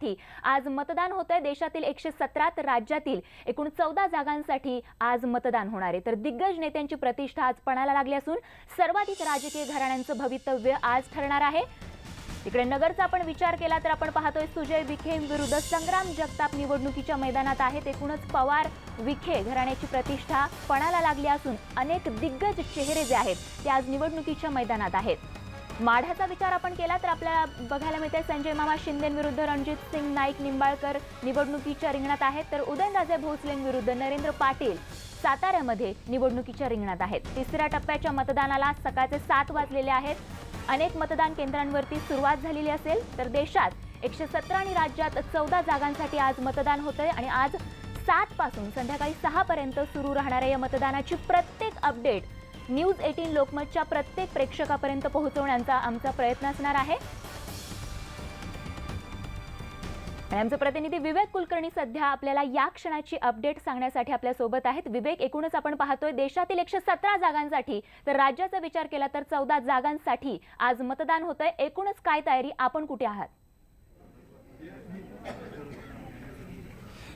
साठी आज मतदान होत आहे देशातील एकशे सतरात राज्यातील एकूण चौदा जागांसाठी आज मतदान होणार आहे. तर दिग्गज नेत्यांची प्रतिष्ठा आज पणाला लागली असून सर्वाधिक राजकीय घराण्यांचं भवितव्य आज ठरणार आहे. इकडे नगरचा आपण विचार केला तर आपण पाहतोय सुजय विखे विरुद्ध संग्राम जगताप निवडणुकीच्या मैदानात आहेत. एकूणच पवार विखे घराण्याची प्रतिष्ठा पणाला लागली असून अनेक दिग्गज चेहरे जे आहेत ते आज निवडणुकीच्या मैदानात आहेत. माढ्याचा विचार आपण केला तर आपल्याला बघायला मिळते संजय मामा शिंदेविरुद्ध रणजित सिंग नाईक निंबाळकर निवडणुकीच्या रिंगणात आहेत. तर उदयनराजे भोसलेंविरुद्ध नरेंद्र पाटील साताऱ्यामध्ये निवडणुकीच्या रिंगणात आहेत. तिसऱ्या टप्प्याच्या मतदानाला सकाळचे सात वाजलेले आहेत. अनेक मतदान केंद्रांवरती सुरुवात झालेली असेल तर देशात एकशे सतरा आणि राज्यात चौदा जागांसाठी आज मतदान होतंय आणि आज सातपासून संध्याकाळी सहापर्यंत सुरू राहणाऱ्या या मतदानाची प्रत्येक अपडेट न्यूज एटीन लोकमतच्या प्रत्येक प्रेक्षकापर्यंत पोहोचवण्याचा आमचा प्रयत्न असणार आहे. आणि आमचे प्रतिनिधी विवेक कुलकर्णी सध्या आपल्याला या क्षणाची अपडेट सांगण्यासाठी आपल्यासोबत आहेत. विवेक एकूणच आपण पाहतोय देशातील एकशे सतरा जागांसाठी तर राज्याचा विचार केला तर चौदा जागांसाठी आज मतदान होतंय. एकूणच काय तयारी? आपण कुठे आहात?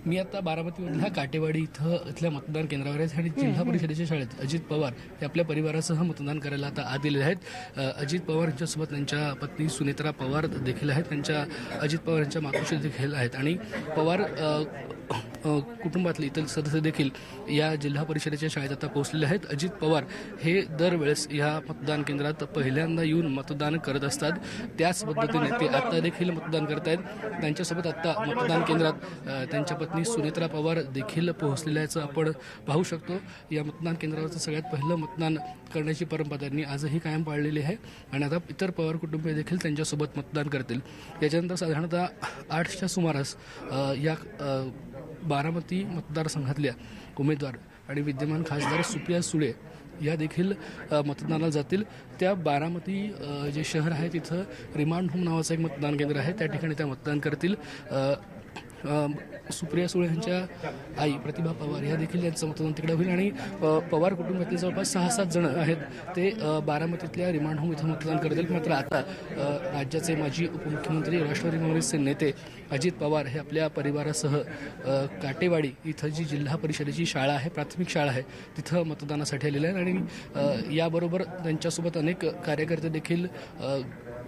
मी आता बारामतीमधल्या काटेवाडी इथं इथल्या मतदान केंद्रावर आहे आणि जिल्हा परिषदेच्या शाळेत अजित पवार हे आपल्या परिवारासह मतदान करायला आता दिलेले आहेत. अजित पवार यांच्यासोबत त्यांच्या पत्नी सुनेत्रा पवार देखील आहेत. त्यांच्या अजित पवार यांच्या मातोश्री देखील आहेत. आणि पवार कुटुंबातले इतर सदस्य देखील या जिल्हा परिषदेच्या शाळेत आता पोहोचलेले आहेत. अजित पवार हे दरवेळेस या मतदान केंद्रात पहिल्यांदा येऊन मतदान करत असतात. त्याच पद्धतीने ते आता देखील मतदान करत आहेत त्यांच्यासोबत आता मतदान केंद्रात त्यांच्या पत्नी सुनेत्रा पवार देखील पोहोचलेल्याचं आपण पाहू शकतो. या मतदान केंद्रावरचं सगळ्यात पहिलं मतदान करण्याची परंपरा त्यांनी आजही कायम पाळलेली आहे आणि आता इतर पवार कुटुंबीय देखील त्यांच्यासोबत मतदान करतील. याच्यानंतर साधारणतः आठच्या सुमारास या बारामती मतदारसंघातल्या उमेदवार आणि विद्यमान खासदार सुप्रिया सुळे या देखील मतदानाला जातील. त्या बारामती जे शहर आहे तिथं रिमांड होम नावाचं एक मतदान केंद्र आहे. त्या ठिकाणी त्या मतदान करतील. सुप्रिया सुळे यांच्या आई प्रतिभा पवार ह्या देखील यांचं मतदान तिकडे होईल. आणि पवार कुटुंबातील जवळपास सहा सात जण आहेत. ते बारामतीतल्या रिमांड होम इथं मतदान करतील. मात्र आता राज्याचे माजी उपमुख्यमंत्री राष्ट्रवादी काँग्रेसचे नेते अजित पवार हे आपल्या परिवारासह काटेवाडी इथं जी जिल्हा परिषदेची शाळा आहे प्राथमिक शाळा आहे तिथं मतदानासाठी आलेले आहेत. आणि याबरोबर त्यांच्यासोबत अनेक कार्यकर्ते देखील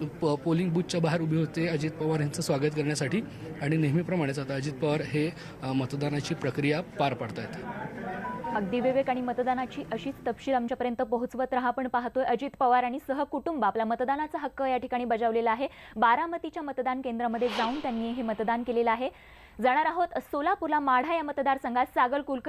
प- पोलिंग बूथच्या बाहेर उभे होते अजित पवार यांचं स्वागत करण्यासाठी. आणि नेहमीप्रमाणेच आता अजित पवार हे मतदानाची प्रक्रिया पार पाडतायत. अगदी विवेक आणि मतदानाची अशीच तपशील आमच्यापर्यंत पोहोचवत राहा आपण पाहतोय. अजित पवार आणि सहकुटुंब आपला मतदानाचा हक्क या ठिकाणी बजावलेला आहे. बारामतीच्या मतदान केंद्रामध्ये जाऊन त्यांनी हे मतदान केलेलं आहे. जाणार आहोत सोलापूरला माढा या मतदारसंघात. सागर कुलकर्णी